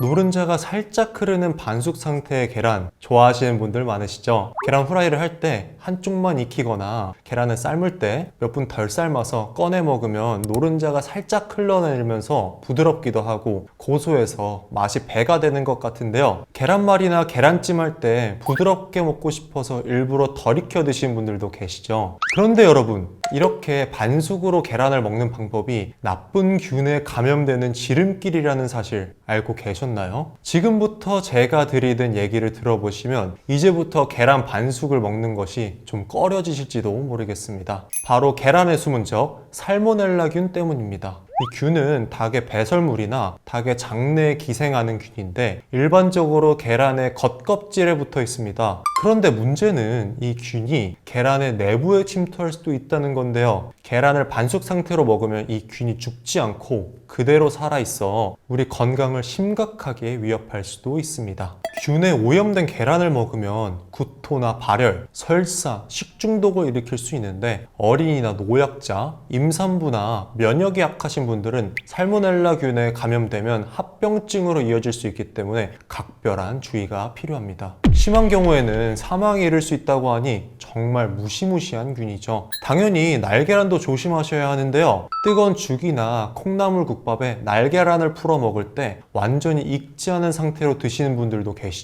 노른자가 살짝 흐르는 반숙 상태의 계란 좋아하시는 분들 많으시죠? 계란 후라이를 할 때 한쪽만 익히거나 계란을 삶을 때 몇 분 덜 삶아서 꺼내 먹으면 노른자가 살짝 흘러내리면서 부드럽기도 하고 고소해서 맛이 배가 되는 것 같은데요. 계란말이나 계란찜 할 때 부드럽게 먹고 싶어서 일부러 덜 익혀 드시는 분들도 계시죠. 그런데 여러분, 이렇게 반숙으로 계란을 먹는 방법이 나쁜 균에 감염되는 지름길이라는 사실 알고 계셨나요? 지금부터 제가 드리던 얘기를 들어보시면 이제부터 계란 반숙을 먹는 것이 좀 꺼려지실지도 모르겠습니다. 바로 계란에 숨은 적 살모넬라균 때문입니다. 이 균은 닭의 배설물이나 닭의 장내에 기생하는 균인데 일반적으로 계란의 겉껍질에 붙어 있습니다. 그런데 문제는 이 균이 계란의 내부에 침투할 수도 있다는 건데요. 계란을 반숙 상태로 먹으면 이 균이 죽지 않고 그대로 살아있어 우리 건강을 심각하게 위협할 수도 있습니다. 균에 오염된 계란을 먹으면 구토나 발열, 설사, 식중독을 일으킬 수 있는데 어린이나 노약자, 임산부나 면역이 약하신 분들은 살모넬라균에 감염되면 합병증으로 이어질 수 있기 때문에 각별한 주의가 필요합니다. 심한 경우에는 사망에 이를 수 있다고 하니 정말 무시무시한 균이죠. 당연히 날계란도 조심하셔야 하는데요. 뜨거운 죽이나 콩나물 국밥에 날계란을 풀어 먹을 때 완전히 익지 않은 상태로 드시는 분들도 계시죠.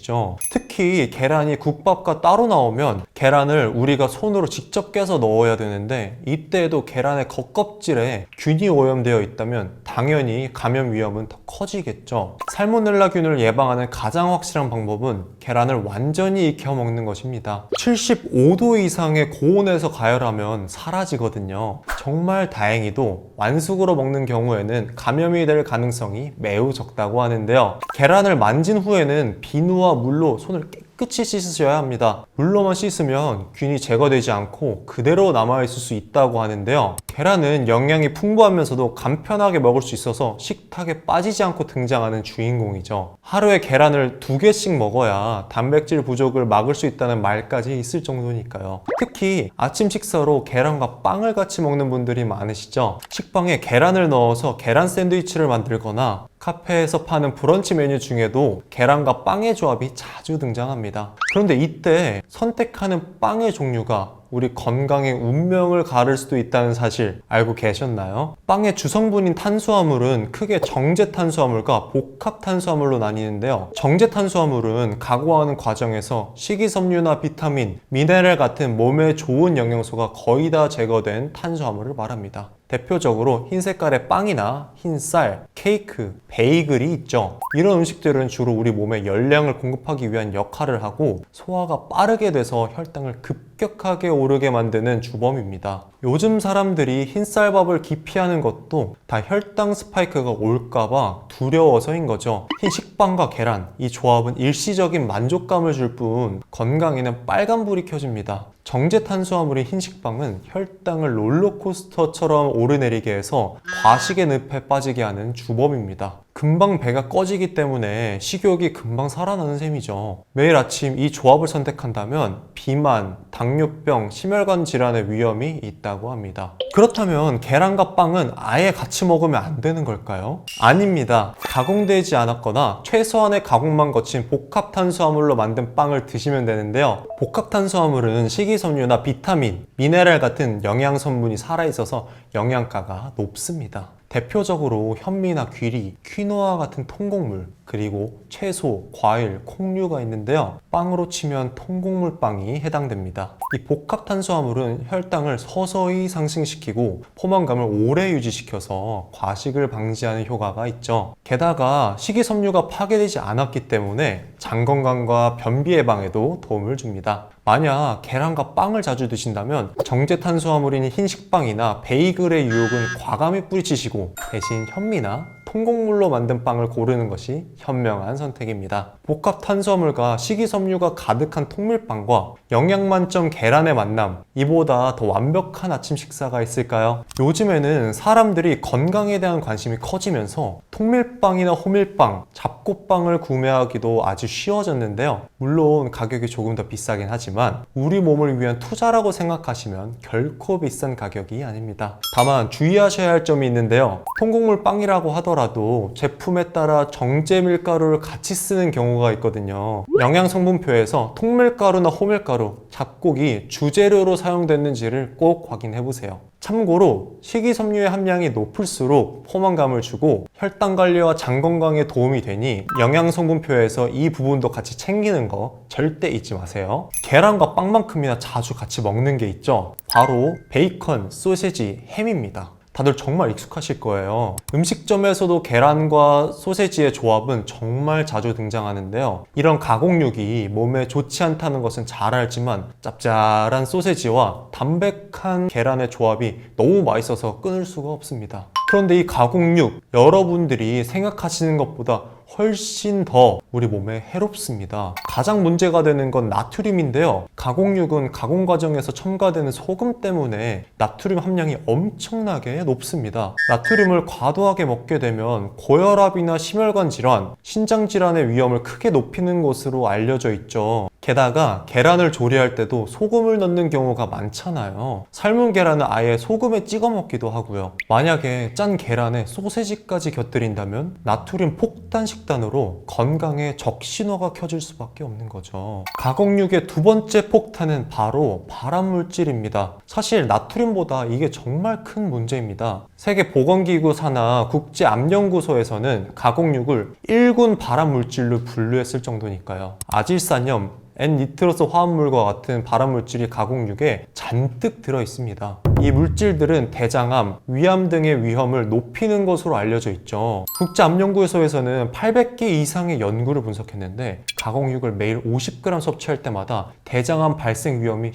특히 계란이 국밥과 따로 나오면 계란을 우리가 손으로 직접 깨서 넣어야 되는데 이때에도 계란의 겉껍질에 균이 오염되어 있다면 당연히 감염 위험은 더 커지겠죠. 살모넬라균을 예방하는 가장 확실한 방법은 계란을 완전히 익혀 먹는 것입니다. 75도 이상의 고온에서 가열하면 사라지거든요. 정말 다행히도 완숙으로 먹는 경우에는 감염이 될 가능성이 매우 적다고 하는데요. 계란을 만진 후에는 비누와 물로 손을 깨끗이 씻으셔야 합니다. 물로만 씻으면 균이 제거되지 않고 그대로 남아있을 수 있다고 하는데요. 계란은 영양이 풍부하면서도 간편하게 먹을 수 있어서 식탁에 빠지지 않고 등장하는 주인공이죠. 하루에 계란을 두 개씩 먹어야 단백질 부족을 막을 수 있다는 말까지 있을 정도니까요. 특히 아침 식사로 계란과 빵을 같이 먹는 분들이 많으시죠. 식빵에 계란을 넣어서 계란 샌드위치를 만들거나 카페에서 파는 브런치 메뉴 중에도 계란과 빵의 조합이 자주 등장합니다. 그런데 이때 선택하는 빵의 종류가 우리 건강의 운명을 가를 수도 있다는 사실 알고 계셨나요? 빵의 주성분인 탄수화물은 크게 정제 탄수화물과 복합 탄수화물로 나뉘는데요. 정제 탄수화물은 가공하는 과정에서 식이섬유나 비타민, 미네랄 같은 몸에 좋은 영양소가 거의 다 제거된 탄수화물을 말합니다. 대표적으로 흰 색깔의 빵이나 흰 쌀, 케이크, 베이글이 있죠. 이런 음식들은 주로 우리 몸에 열량을 공급하기 위한 역할을 하고 소화가 빠르게 돼서 혈당을 급격하게 오르게 만드는 주범입니다. 요즘 사람들이 흰쌀밥을 기피하는 것도 다 혈당 스파이크가 올까봐 두려워서인 거죠. 흰 식빵과 계란, 이 조합은 일시적인 만족감을 줄 뿐 건강에는 빨간불이 켜집니다. 정제 탄수화물인 흰 식빵은 혈당을 롤러코스터처럼 오르내리게 해서 과식의 늪에 빠지게 하는 주범입니다. 금방 배가 꺼지기 때문에 식욕이 금방 살아나는 셈이죠. 매일 아침 이 조합을 선택한다면 비만, 당뇨병, 심혈관 질환의 위험이 있다고 합니다. 그렇다면 계란과 빵은 아예 같이 먹으면 안 되는 걸까요? 아닙니다. 가공되지 않았거나 최소한의 가공만 거친 복합 탄수화물로 만든 빵을 드시면 되는데요. 복합 탄수화물은 식이섬유나 비타민, 미네랄 같은 영양 성분이 살아있어서 영양가가 높습니다. 대표적으로 현미나 귀리, 퀴노아 같은 통곡물, 그리고 채소, 과일, 콩류가 있는데요. 빵으로 치면 통곡물 빵이 해당됩니다. 이 복합 탄수화물은 혈당을 서서히 상승시키고 포만감을 오래 유지시켜서 과식을 방지하는 효과가 있죠. 게다가 식이섬유가 파괴되지 않았기 때문에 장 건강과 변비 예방에도 도움을 줍니다. 만약 계란과 빵을 자주 드신다면 정제 탄수화물인 흰 식빵이나 베이글의 유혹은 과감히 뿌리치시고 대신 현미나 통곡물로 만든 빵을 고르는 것이 현명한 선택입니다. 복합 탄수화물과 식이섬유가 가득한 통밀빵과 영양 만점 계란의 만남, 이보다 더 완벽한 아침 식사가 있을까요? 요즘에는 사람들이 건강에 대한 관심이 커지면서 통밀빵이나 호밀빵, 잡곡빵을 구매하기도 아주 쉬워졌는데요. 물론 가격이 조금 더 비싸긴 하지만 우리 몸을 위한 투자라고 생각하시면 결코 비싼 가격이 아닙니다. 다만 주의하셔야 할 점이 있는데요. 통곡물 빵이라고 하더라도 하더라도 제품에 따라 정제 밀가루를 같이 쓰는 경우가 있거든요. 영양 성분표에서 통밀가루나 호밀가루, 잡곡이 주재료로 사용됐는지를 꼭 확인해 보세요. 참고로 식이섬유의 함량이 높을수록 포만감을 주고 혈당 관리와 장 건강에 도움이 되니 영양 성분표에서 이 부분도 같이 챙기는 거 절대 잊지 마세요. 계란과 빵만큼이나 자주 같이 먹는 게 있죠. 바로 베이컨, 소세지, 햄입니다. 다들 정말 익숙하실 거예요. 음식점에서도 계란과 소세지의 조합은 정말 자주 등장하는데요. 이런 가공육이 몸에 좋지 않다는 것은 잘 알지만 짭짤한 소세지와 담백한 계란의 조합이 너무 맛있어서 끊을 수가 없습니다. 그런데 이 가공육 여러분들이 생각하시는 것보다 훨씬 더 우리 몸에 해롭습니다. 가장 문제가 되는 건 나트륨인데요. 가공육은 가공 과정에서 첨가되는 소금 때문에 나트륨 함량이 엄청나게 높습니다. 나트륨을 과도하게 먹게 되면 고혈압이나 심혈관 질환, 신장 질환의 위험을 크게 높이는 것으로 알려져 있죠. 게다가 계란을 조리할 때도 소금을 넣는 경우가 많잖아요. 삶은 계란은 아예 소금에 찍어 먹기도 하고요. 만약에 짠 계란에 소세지까지 곁들인다면 나트륨 폭탄 식단으로 건강에 적신호가 켜질 수밖에 없는 거죠. 가공육의 두 번째 폭탄은 바로 발암 물질입니다. 사실 나트륨보다 이게 정말 큰 문제입니다. 세계 보건기구 산하 국제 암연구소에서는 가공육을 1군 발암 물질로 분류했을 정도니까요. 아질산염, N니트로스 화합물과 같은 발암물질이 가공육에 잔뜩 들어 있습니다. 이 물질들은 대장암, 위암 등의 위험을 높이는 것으로 알려져 있죠. 국제암연구소에서는 800개 이상의 연구를 분석했는데 가공육을 매일 50g 섭취할 때마다 대장암 발생 위험이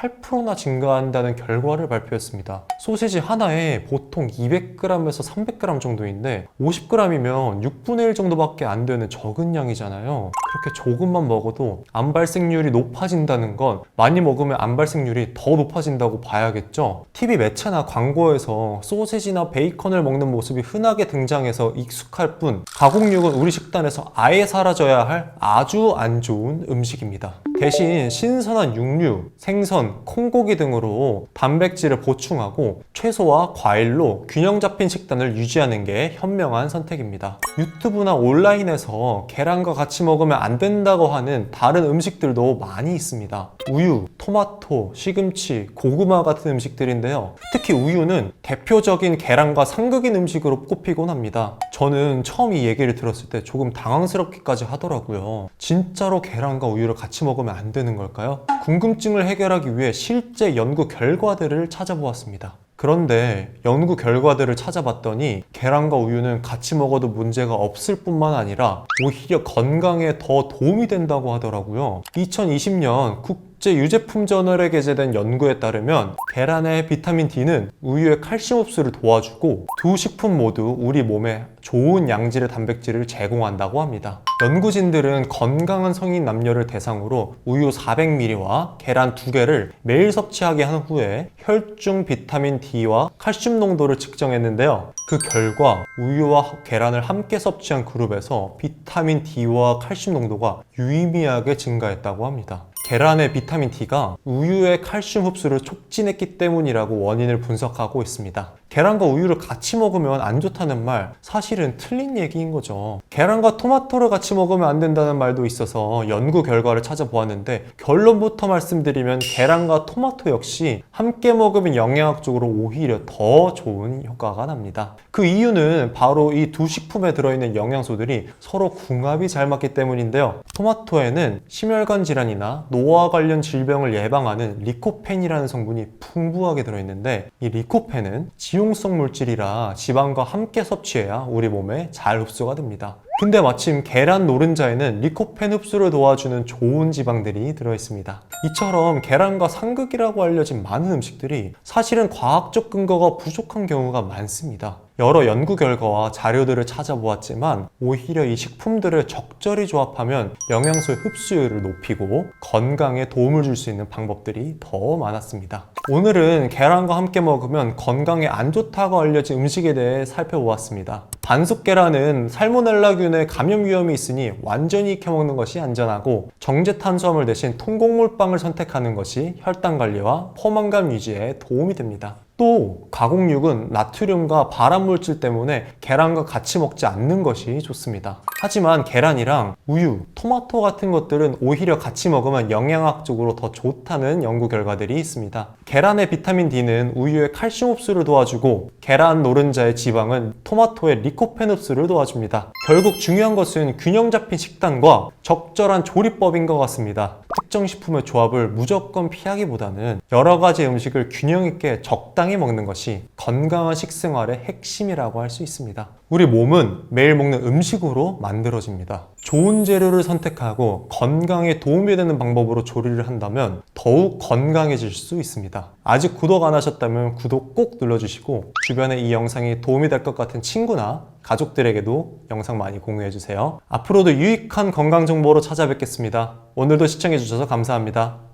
18%나 증가한다는 결과를 발표했습니다. 소시지 하나에 보통 200g에서 300g 정도인데 50g이면 6분의 1 정도밖에 안 되는 적은 양이잖아요. 그렇게 조금만 먹어도 암 발생률이 높아진다는 건 많이 먹으면 암 발생률이 더 높아진다고 봐야겠죠. TV 매체나 광고에서 소시지나 베이컨을 먹는 모습이 흔하게 등장해서 익숙할 뿐 가공육은 우리 식단에서 아예 사라져야 할 아주 안 좋은 음식입니다. 대신 신선한 육류, 생선, 콩고기 등으로 단백질을 보충하고 채소와 과일로 균형 잡힌 식단을 유지하는 게 현명한 선택입니다. 유튜브나 온라인에서 계란과 같이 먹으면 안 된다고 하는 다른 음식들도 많이 있습니다. 우유, 토마토, 시금치, 고구마 같은 음식들인데요. 특히 우유는 대표적인 계란과 상극인 음식으로 꼽히곤 합니다. 저는 처음 이 얘기를 들었을 때 조금 당황스럽기까지 하더라고요. 진짜로 계란과 우유를 같이 먹으면 안 되는 걸까요? 궁금증을 해결하기 위해 실제 연구 결과들을 찾아보았습니다. 그런데 연구 결과들을 찾아봤더니 계란과 우유는 같이 먹어도 문제가 없을 뿐만 아니라 오히려 건강에 더 도움이 된다고 하더라고요. 2020년 국 제 유제품 저널에 게재된 연구에 따르면 계란의 비타민 D는 우유의 칼슘 흡수를 도와주고 두 식품 모두 우리 몸에 좋은 양질의 단백질을 제공한다고 합니다. 연구진들은 건강한 성인 남녀를 대상으로 우유 400ml와 계란 2개를 매일 섭취하게 한 후에 혈중 비타민 D와 칼슘 농도를 측정했는데요. 그 결과 우유와 계란을 함께 섭취한 그룹에서 비타민 D와 칼슘 농도가 유의미하게 증가했다고 합니다. 계란의 비타민 D가 우유의 칼슘 흡수를 촉진했기 때문이라고 원인을 분석하고 있습니다. 계란과 우유를 같이 먹으면 안 좋다는 말 사실은 틀린 얘기인 거죠. 계란과 토마토를 같이 먹으면 안 된다는 말도 있어서 연구 결과를 찾아보았는데 결론부터 말씀드리면 계란과 토마토 역시 함께 먹으면 영양학적으로 오히려 더 좋은 효과가 납니다. 그 이유는 바로 이 두 식품에 들어있는 영양소들이 서로 궁합이 잘 맞기 때문인데요. 토마토에는 심혈관 질환이나 노화 관련 질병을 예방하는 리코펜이라는 성분이 풍부하게 들어있는데 이 리코펜은 지 용성 물질이라 지방과 함께 섭취해야 우리 몸에 잘 흡수가 됩니다. 근데 마침 계란 노른자에는 리코펜 흡수를 도와주는 좋은 지방들이 들어있습니다. 이처럼 계란과 상극이라고 알려진 많은 음식들이 사실은 과학적 근거가 부족한 경우가 많습니다. 여러 연구 결과와 자료들을 찾아보았지만 오히려 이 식품들을 적절히 조합하면 영양소의 흡수율을 높이고 건강에 도움을 줄 수 있는 방법들이 더 많았습니다. 오늘은 계란과 함께 먹으면 건강에 안 좋다고 알려진 음식에 대해 살펴보았습니다. 반숙 계란은 살모넬라균의 감염 위험이 있으니 완전히 익혀 먹는 것이 안전하고 정제 탄수화물 대신 통곡물빵을 선택하는 것이 혈당 관리와 포만감 유지에 도움이 됩니다. 또 가공육은 나트륨과 발암 물질 때문에 계란과 같이 먹지 않는 것이 좋습니다. 하지만 계란이랑 우유, 토마토 같은 것들은 오히려 같이 먹으면 영양학적으로 더 좋다는 연구 결과들이 있습니다. 계란의 비타민 D는 우유의 칼슘 흡수를 도와주고 계란 노른자의 지방은 토마토의 리코 펜 흡수를 도와줍니다. 결국 중요한 것은 균형 잡힌 식단과 적절한 조리법인 것 같습니다. 특정 식품의 조합을 무조건 피하기보다는 여러 가지 음식을 균형 있게 적당히 먹는 것이 건강한 식생활의 핵심이라고 할 수 있습니다. 우리 몸은 매일 먹는 음식으로 만들어집니다. 좋은 재료를 선택하고 건강에 도움이 되는 방법으로 조리를 한다면 더욱 건강해질 수 있습니다. 아직 구독 안 하셨다면 구독 꼭 눌러주시고 주변에 이 영상이 도움이 될 것 같은 친구나 가족들에게도 영상 많이 공유해 주세요. 앞으로도 유익한 건강 정보로 찾아뵙겠습니다. 오늘도 시청해 주셔서 감사합니다.